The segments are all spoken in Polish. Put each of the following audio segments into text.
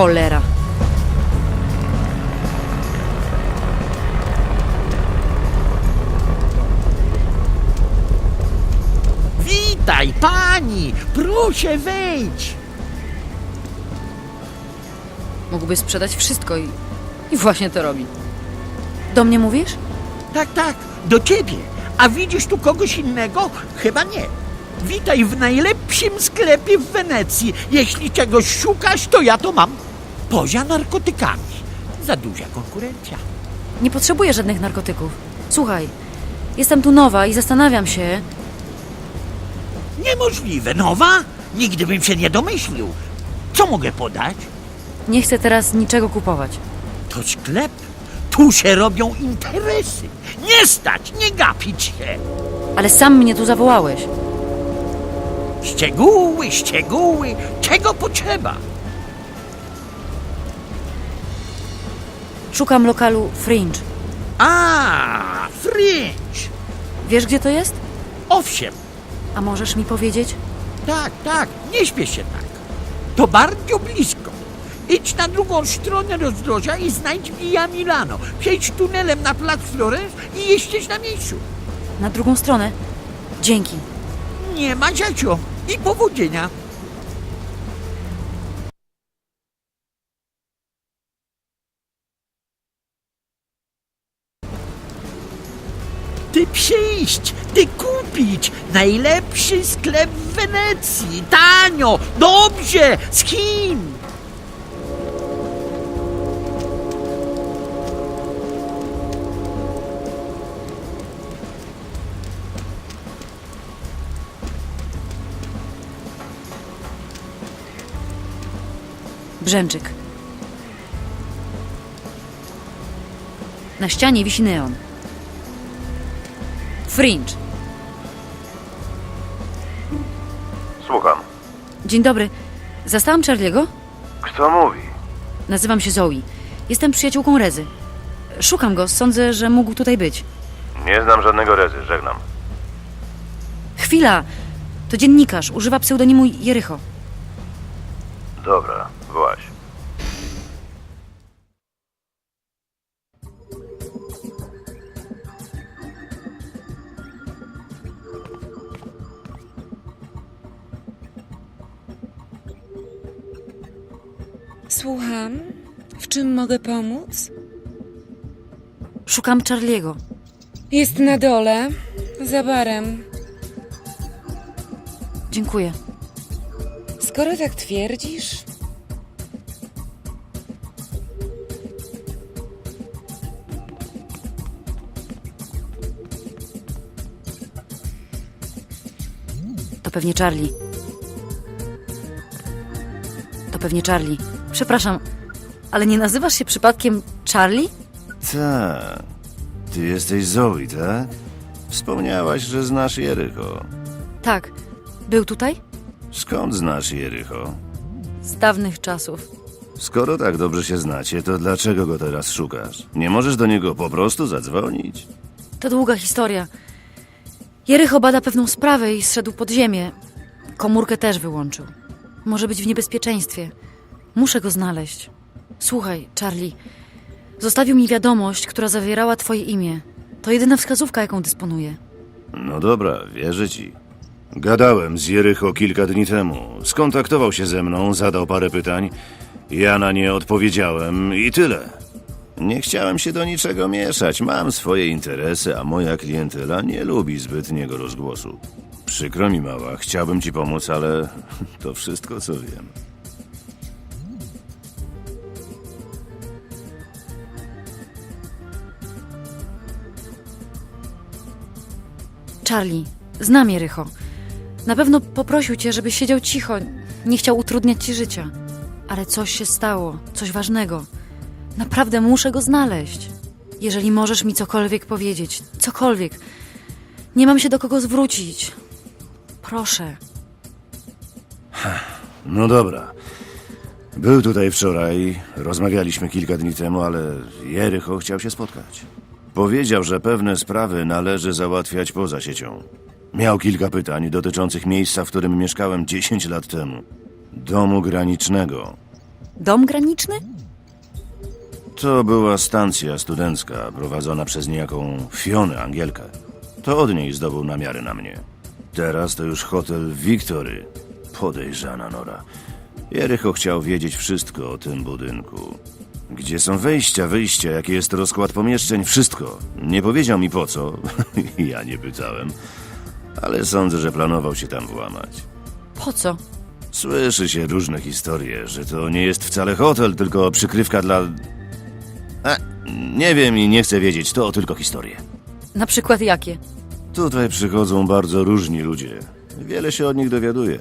Cholera. Witaj, pani! Proszę wejdź! Mógłby sprzedać wszystko i, i właśnie to robi. Do mnie mówisz? Tak, tak, do ciebie. A widzisz tu kogoś innego? Chyba nie. Witaj w najlepszym sklepie w Wenecji. Jeśli czegoś szukasz, to ja to mam. Poza narkotykami. Za duża konkurencja. Nie potrzebuję żadnych narkotyków. Słuchaj, jestem tu nowa i zastanawiam się. Niemożliwe. Nowa? Nigdy bym się nie domyślił. Co mogę podać? Nie chcę teraz niczego kupować. To sklep. Tu się robią interesy. Nie stać, nie gapić się. Ale sam mnie tu zawołałeś. Szczegóły, szczegóły. Czego potrzeba? Szukam lokalu Fringe. A, fringe. Wiesz, gdzie to jest? Owszem, A możesz mi powiedzieć? tak, tak, nie śpiesz się tak. To bardzo blisko. Idź na drugą stronę rozdroża i znajdź Via Milano. Przejdź tunelem na plac Florence i jesteś na miejscu. Na drugą stronę. Dzięki. Nie ma ciacio. I powodzenia. Przyjść, ty kupić. Najlepszy sklep w Wenecji. Tanio, dobrze, z kim? Brzęczyk. Na ścianie wisi neon. Fringe. Słucham. Dzień dobry. Zastałam Charlie'ego? Kto mówi? Nazywam się Zoe. Jestem przyjaciółką Rezy. Szukam go, sądzę, że mógł tutaj być. Nie znam żadnego rezy, żegnam. Chwila! To dziennikarz, używa pseudonimu Jericho. Dobra, właź. Mogę pomóc? Szukam Charlie'ego. Jest na dole, za barem. Dziękuję. Skoro tak twierdzisz, To pewnie Charlie. To pewnie Charlie. Przepraszam, ale nie nazywasz się przypadkiem Charlie? Tak. Ty jesteś Zoe, tak? Wspomniałaś, że znasz Jericho. Tak. Był tutaj? Skąd znasz Jericho? Z dawnych czasów. Skoro tak dobrze się znacie, to dlaczego go teraz szukasz? Nie możesz do niego po prostu zadzwonić? To długa historia. Jericho bada pewną sprawę i zszedł pod ziemię. Komórkę też wyłączył. Może być w niebezpieczeństwie. Muszę go znaleźć. Słuchaj, Charlie. Zostawił mi wiadomość, która zawierała twoje imię. To jedyna wskazówka, jaką dysponuję. No dobra, wierzę ci. Gadałem z Jericho kilka dni temu. Skontaktował się ze mną, zadał parę pytań. Ja na nie odpowiedziałem i tyle. Nie chciałem się do niczego mieszać. Mam swoje interesy, a moja klientela nie lubi zbytniego rozgłosu. Przykro mi, mała, chciałbym ci pomóc, ale to wszystko, co wiem. Charlie, znam Jericho. Na pewno poprosił cię, żebyś siedział cicho. Nie chciał utrudniać ci życia. Ale coś się stało, coś ważnego. Naprawdę muszę go znaleźć. Jeżeli możesz mi cokolwiek powiedzieć, cokolwiek. Nie mam się do kogo zwrócić. Proszę. No dobra. Był tutaj wczoraj, rozmawialiśmy kilka dni temu, ale Jericho chciał się spotkać. Powiedział, że pewne sprawy należy załatwiać poza siecią. Miał kilka pytań dotyczących miejsca, w którym mieszkałem 10 lat temu. Domu granicznego. Dom graniczny? To była stacja studencka prowadzona przez niejaką Fionę Angielkę. To od niej zdobył namiary na mnie. Teraz to już hotel Victory. Podejrzana Nora. Jericho chciał wiedzieć wszystko o tym budynku. Gdzie są wejścia, wyjścia, jaki jest rozkład pomieszczeń, wszystko. Nie powiedział mi po co. ja nie pytałem. Ale sądzę, że planował się tam włamać. Po co? Słyszy się różne historie, że to nie jest wcale hotel, tylko przykrywka dla. A, nie wiem i nie chcę wiedzieć, to tylko historie. Na przykład jakie? Tutaj przychodzą bardzo różni ludzie. Wiele się od nich dowiaduję.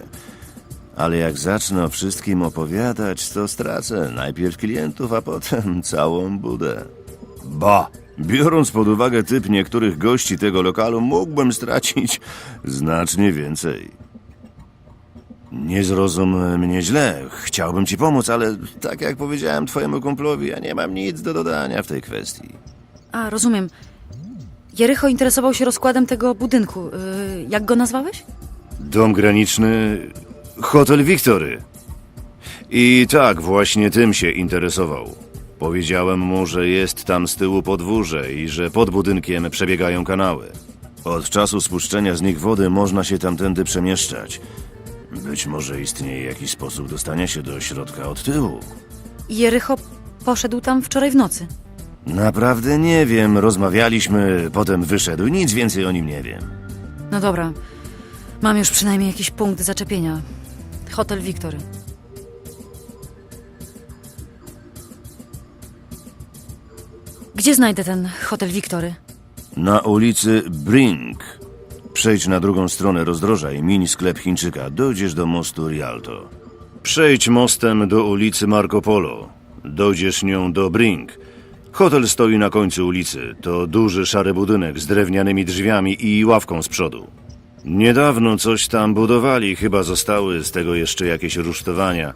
Ale jak zacznę o wszystkim opowiadać, to stracę najpierw klientów, a potem całą budę. Ba! Biorąc pod uwagę typ niektórych gości tego lokalu, mógłbym stracić znacznie więcej. Nie zrozum mnie źle. Chciałbym ci pomóc, ale tak jak powiedziałem twojemu kumplowi, ja nie mam nic do dodania w tej kwestii. A, rozumiem. Jericho interesował się rozkładem tego budynku. Yy, jak go nazwałeś? Dom graniczny, hotel Wiktory. I tak właśnie tym się interesował. Powiedziałem mu, że jest tam z tyłu podwórze i że pod budynkiem przebiegają kanały. Od czasu spuszczenia z nich wody można się tamtędy przemieszczać. Być może istnieje jakiś sposób dostania się do środka od tyłu. Jericho poszedł tam wczoraj w nocy. Naprawdę nie wiem, rozmawialiśmy, potem wyszedł, nic więcej o nim nie wiem. No dobra. Mam już przynajmniej jakiś punkt zaczepienia. Hotel Victory. Gdzie znajdę ten hotel Victory? Na ulicy Brink. Przejdź na drugą stronę rozdroża i miń sklep Chińczyka. Dojdziesz do mostu Rialto. Przejdź mostem do ulicy Marco Polo. Dojdziesz nią do Brink. Hotel stoi na końcu ulicy. To duży szary budynek z drewnianymi drzwiami i ławką z przodu. Niedawno coś tam budowali, chyba zostały z tego jeszcze jakieś rusztowania.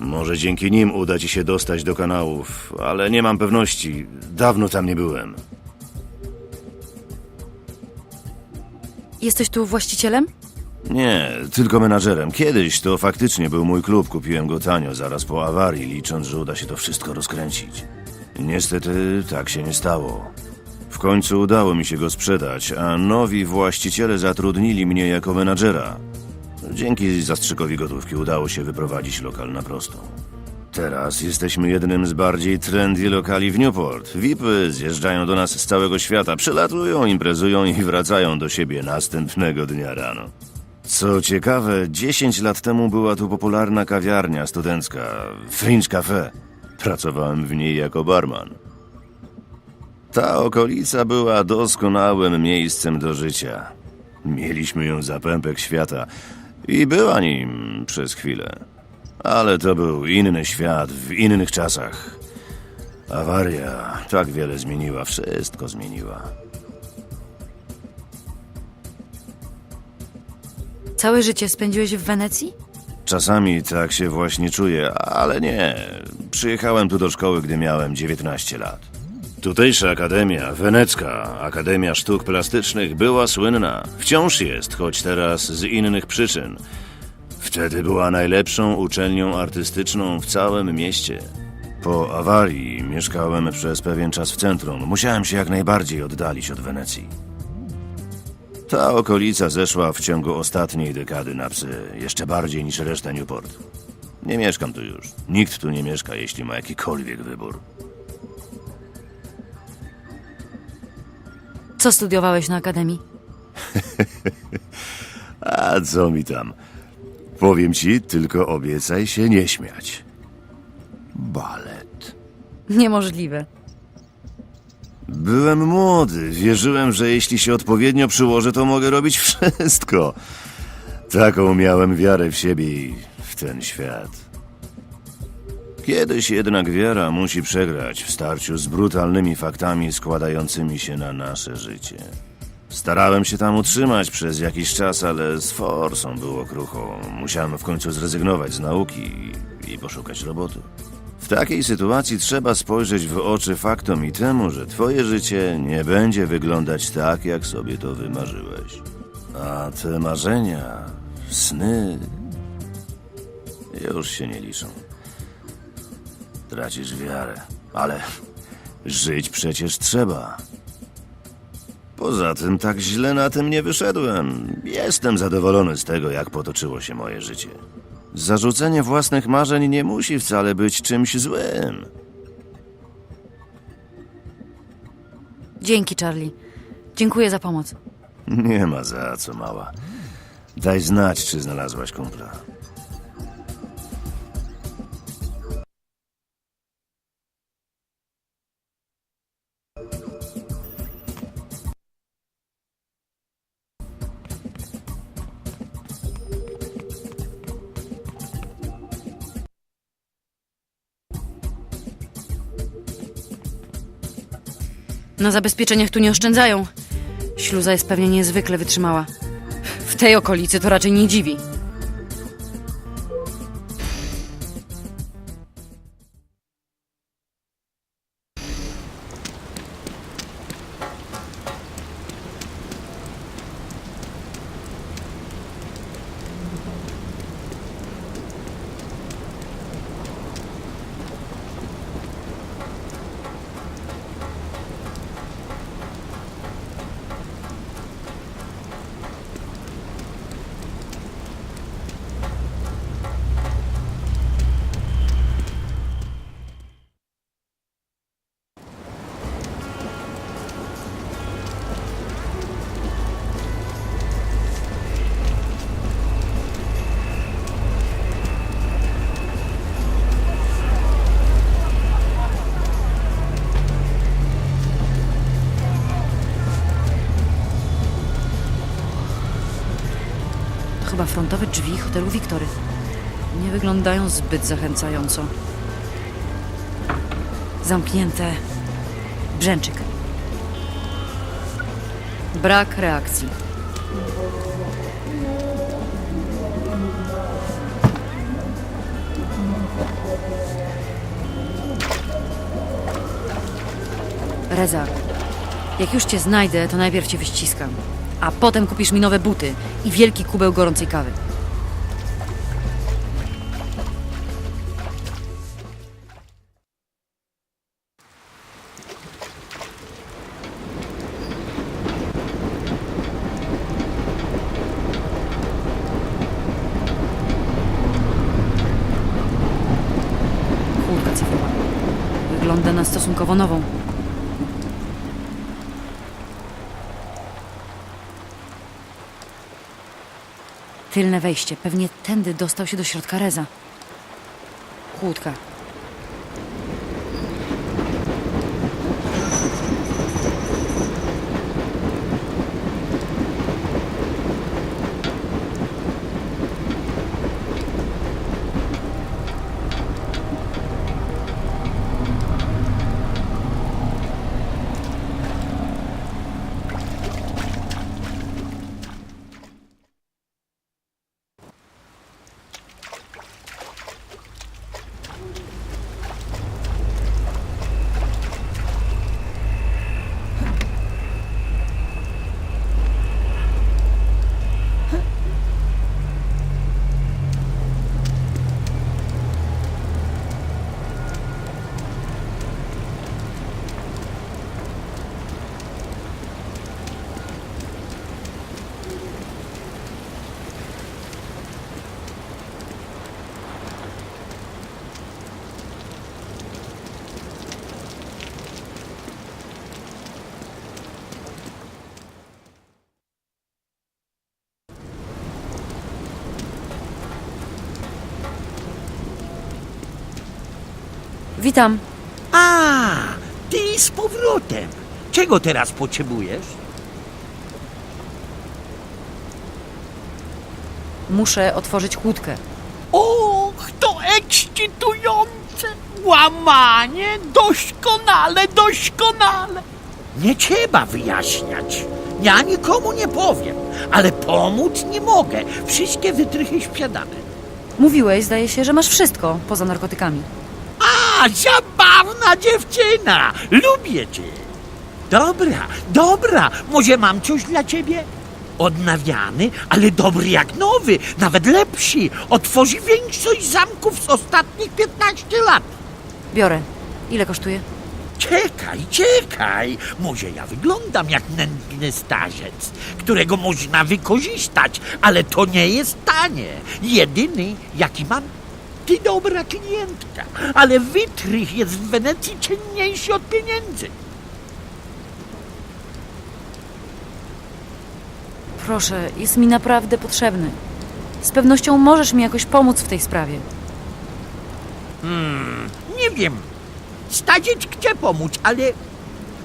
Może dzięki nim uda ci się dostać do kanałów, ale nie mam pewności. Dawno tam nie byłem. Jesteś tu właścicielem? Nie, tylko menadżerem. Kiedyś to faktycznie był mój klub, kupiłem go tanio, zaraz po awarii, licząc, że uda się to wszystko rozkręcić. Niestety tak się nie stało. Końcu udało mi się go sprzedać, a nowi właściciele zatrudnili mnie jako menadżera. Dzięki zastrzykowi gotówki udało się wyprowadzić lokal na prostą. Teraz jesteśmy jednym z bardziej trendy lokali w Newport. VIPy zjeżdżają do nas z całego świata, przylatują, imprezują i wracają do siebie następnego dnia rano. Co ciekawe, 10 lat temu była tu popularna kawiarnia studencka, Fringe Cafe. Pracowałem w niej jako barman. Ta okolica była doskonałym miejscem do życia. Mieliśmy ją za pępek świata i była nim przez chwilę. Ale to był inny świat w innych czasach. Awaria tak wiele zmieniła, wszystko zmieniła. Całe życie spędziłeś w Wenecji? Czasami tak się właśnie czuję, ale nie. Przyjechałem tu do szkoły, gdy miałem 19 lat. Tutejsza akademia, Wenecka Akademia Sztuk Plastycznych, była słynna. Wciąż jest, choć teraz z innych przyczyn. Wtedy była najlepszą uczelnią artystyczną w całym mieście. Po awarii mieszkałem przez pewien czas w centrum. Musiałem się jak najbardziej oddalić od Wenecji. Ta okolica zeszła w ciągu ostatniej dekady na psy, jeszcze bardziej niż reszta Newport. Nie mieszkam tu już. Nikt tu nie mieszka, jeśli ma jakikolwiek wybór. Co studiowałeś na akademii? A co mi tam? Powiem ci, tylko obiecaj się nie śmiać. Balet. Niemożliwe. Byłem młody, wierzyłem, że jeśli się odpowiednio przyłożę, to mogę robić wszystko. Taką miałem wiarę w siebie i w ten świat. Kiedyś jednak wiara musi przegrać w starciu z brutalnymi faktami składającymi się na nasze życie. Starałem się tam utrzymać przez jakiś czas, ale z forsą było krucho. Musiałem w końcu zrezygnować z nauki i, i poszukać roboty. W takiej sytuacji trzeba spojrzeć w oczy faktom i temu, że twoje życie nie będzie wyglądać tak, jak sobie to wymarzyłeś. A te marzenia, sny już się nie liczą. Tracisz wiarę. Ale żyć przecież trzeba. Poza tym tak źle na tym nie wyszedłem. Jestem zadowolony z tego, jak potoczyło się moje życie. Zarzucenie własnych marzeń nie musi wcale być czymś złym. Dzięki, Charlie. Dziękuję za pomoc. Nie ma za co, mała. Daj znać, czy znalazłaś kumpla. Na zabezpieczeniach tu nie oszczędzają. Śluza jest pewnie niezwykle wytrzymała. W tej okolicy to raczej nie dziwi. Frontowe drzwi hotelu Wiktory. Nie wyglądają zbyt zachęcająco. Zamknięte. Brzęczyk. Brak reakcji. Reza, jak już cię znajdę, to najpierw cię wyściskam. A potem kupisz mi nowe buty i wielki kubeł gorącej kawy. Wygląda na stosunkowo nową. Tylne wejście. Pewnie tędy dostał się do środka Reza. Kłódka. Witam. A, ty z powrotem. Czego teraz potrzebujesz? Muszę otworzyć kłódkę. Och, to ekscytujące! Łamanie doskonale, doskonale! Nie trzeba wyjaśniać. Ja nikomu nie powiem, ale pomóc nie mogę. Wszystkie wytrychy śpiadane. Mówiłeś, zdaje się, że masz wszystko poza narkotykami. Zabawna dziewczyna! Lubię cię! Dobra, dobra, może mam coś dla ciebie? Odnawiany, ale dobry jak nowy, nawet lepszy. Otworzy większość zamków z ostatnich 15 lat. Biorę. Ile kosztuje? Czekaj, czekaj. Może ja wyglądam jak nędzny starzec, którego można wykorzystać, ale to nie jest tanie. Jedyny, jaki mam. Ty dobra klientka, ale wytrych jest w Wenecji cenniejszy od pieniędzy. Proszę, jest mi naprawdę potrzebny. Z pewnością możesz mi jakoś pomóc w tej sprawie. Nie wiem, starzec chce pomóc, ale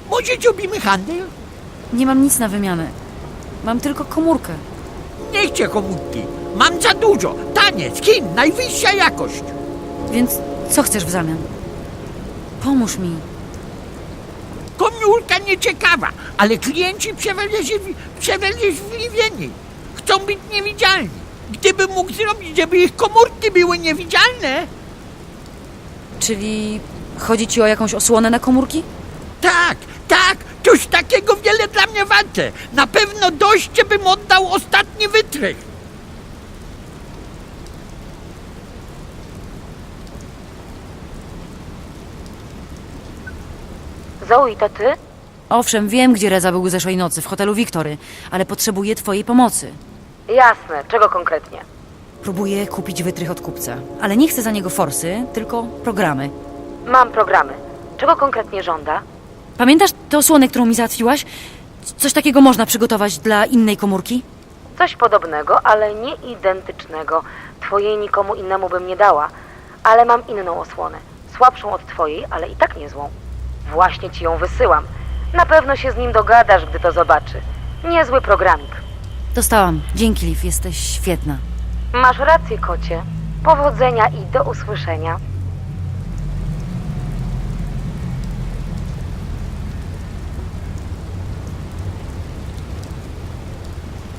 może zrobimy handel? Nie mam nic na wymianę. Mam tylko komórkę. Nie chcę komórki. Mam za dużo. Tanie, z Chin, najwyższa jakość. Więc co chcesz w zamian? Pomóż mi. Komórka nieciekawa, ale klienci przewrażliwieni. Chcą być niewidzialni. Gdybym mógł zrobić, żeby ich komórki były niewidzialne, Czyli chodzi ci o jakąś osłonę na komórki? tak, tak, coś takiego wiele dla mnie warte. Na pewno dość, bym oddał ostatni wytrych. Zoe, to ty? Owszem, wiem, gdzie Reza był zeszłej nocy, w hotelu Wiktory, ale potrzebuję twojej pomocy. Jasne, czego konkretnie? Próbuję kupić wytrych od kupca, ale nie chcę za niego forsy, tylko programy. Mam programy. Czego konkretnie żąda? Pamiętasz tę osłonę, którą mi załatwiłaś? C- Coś takiego można przygotować dla innej komórki? Coś podobnego, ale nie identycznego. Twojej nikomu innemu bym nie dała, ale mam inną osłonę. Słabszą od twojej, ale i tak niezłą. Właśnie ci ją wysyłam. Na pewno się z nim dogadasz, gdy to zobaczy. Niezły programik. Dostałam. Dzięki, Liv, jesteś świetna. Masz rację, kocie. Powodzenia i do usłyszenia.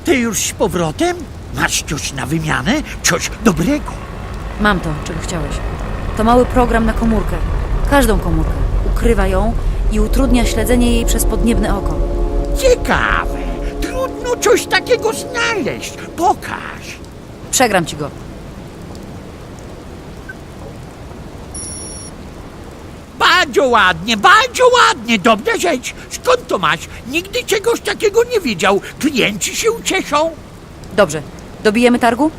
Ty już z powrotem? Masz coś na wymianę? Coś dobrego? Mam to, czego chciałeś. To mały program na komórkę. Każdą komórkę. Ukrywa ją i utrudnia śledzenie jej przez podniebne oko. Ciekawe. Trudno coś takiego znaleźć. Pokaż. Przegram ci go. Bardzo ładnie, bardzo ładnie, dobra rzecz. Skąd to masz? Nigdy czegoś takiego nie widział. Klienci się ucieszą. Dobrze. Dobijemy targu?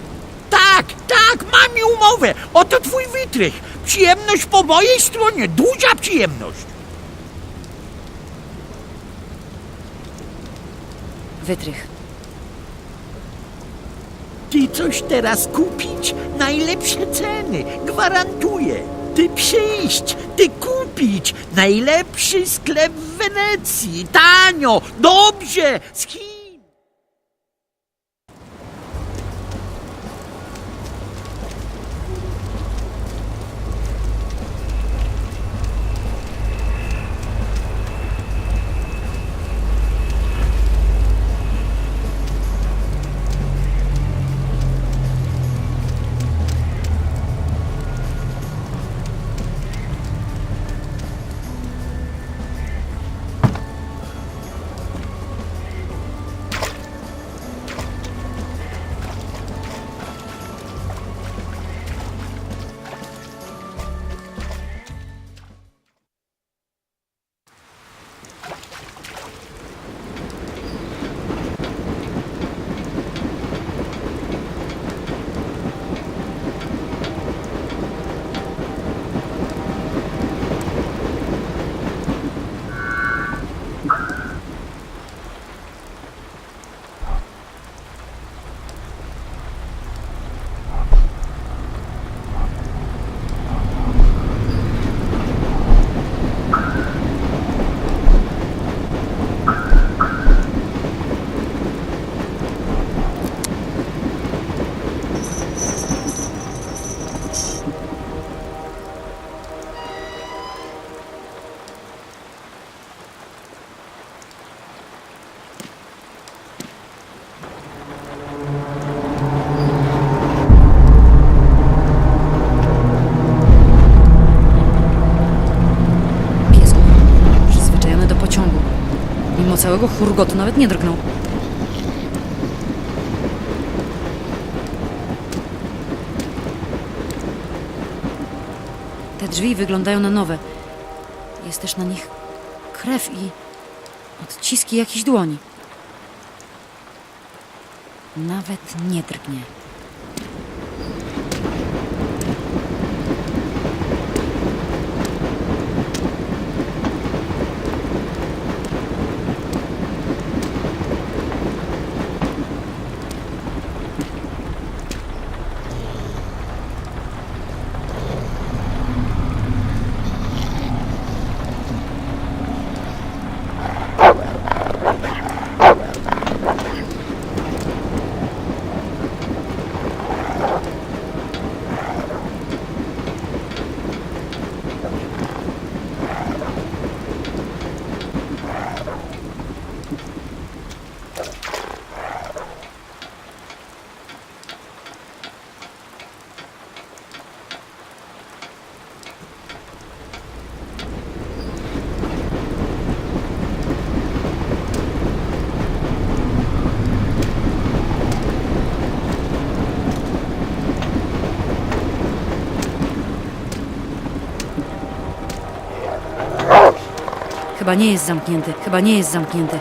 Tak, tak, mam umowę. Oto twój wytrych. Przyjemność po mojej stronie, duża przyjemność. Wytrych. Ty coś teraz kupić? Najlepsze ceny, gwarantuję. Ty przyjść, ty kupić. Najlepszy sklep w Wenecji. Tanio, dobrze, z Chin. Całego hurgotu nawet nie drgnął. Te drzwi wyglądają na nowe. Jest też na nich krew i odciski jakichś dłoni. Nawet nie drgnie. Chyba nie jest zamknięty, chyba nie jest zamknięty.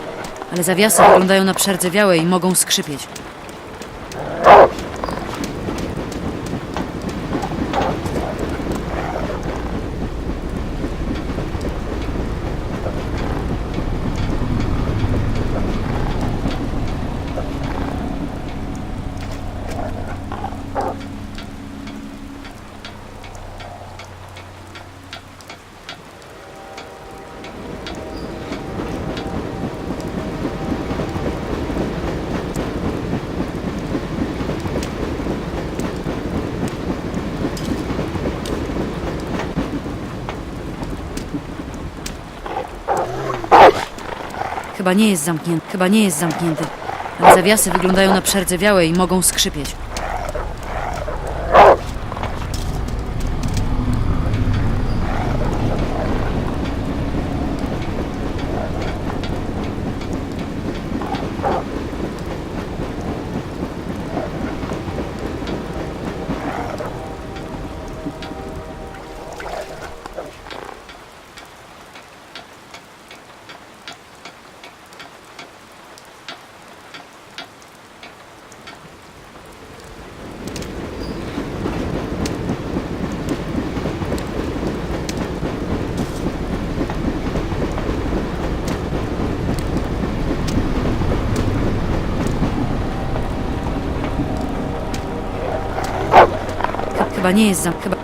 Ale zawiasy wyglądają na przerdzewiałe i mogą skrzypieć. Chyba nie jest zamknięty, chyba nie jest zamknięty. Ale zawiasy wyglądają na przerdzewiałe i mogą skrzypieć. Chyba nie jest zam... chyba...